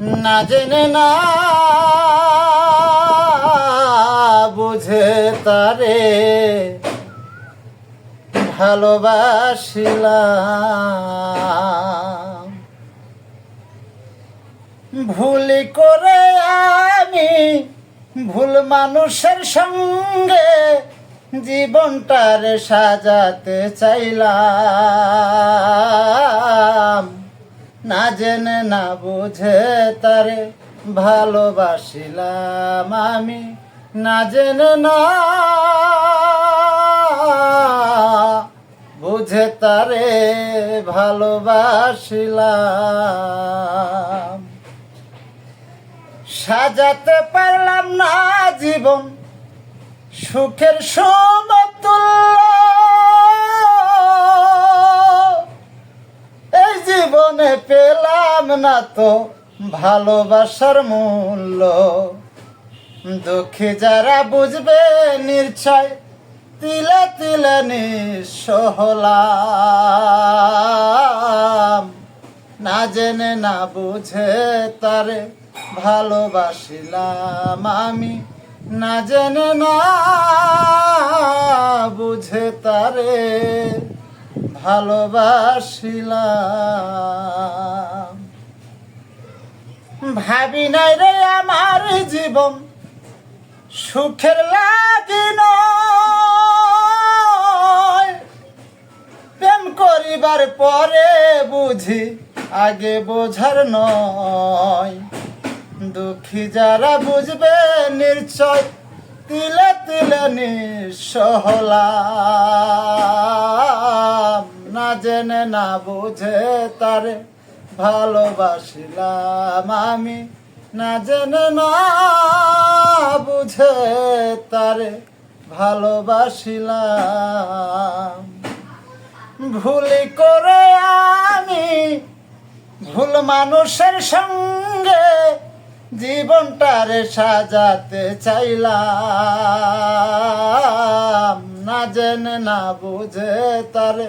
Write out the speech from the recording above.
না জেনে না বুঝে তারে ভালোবাসিলাম। ভুল করে আমি ভুল মানুষের সঙ্গে জীবনটার সাজাতে চাইলাম। না জেনে না বুঝে তারে ভালোবাসিলাম আমি। না জেনে না বুঝে তারে ভালোবাসিলাম। সাজাতে পারলাম না জীবন, সুখের সমতুল্য জীবনে পেলাম না তো ভালোবাসার মূল্য। দুঃখী যারা বুঝবে নির্ছয়, তিলে তিলে নিঃস্ব হলাম। না জেনে, না বুঝে তারে ভালোবাসিলাম আমি। না জেনে, না বুঝে তারে ভালোবাসিলাম। ভাবি নাই রে আমার জীবন সুখের লাগিন প্রেম করিবার পরে বুঝি আগে বোঝার নয়। দুঃখী যারা বুঝবে নিশ্চয় তিলে তিলে নিঃস্ব হলাম। না জেনে না বুঝে তারে ভালোবাসিলাম আমি। না জেনে না বুঝে তারে ভালোবাসিলাম। ভুলি করে আমি ভুল মানুষের সঙ্গে জীবনটারে সাজাতে চাইলাম। না জেনে না বুঝে তারে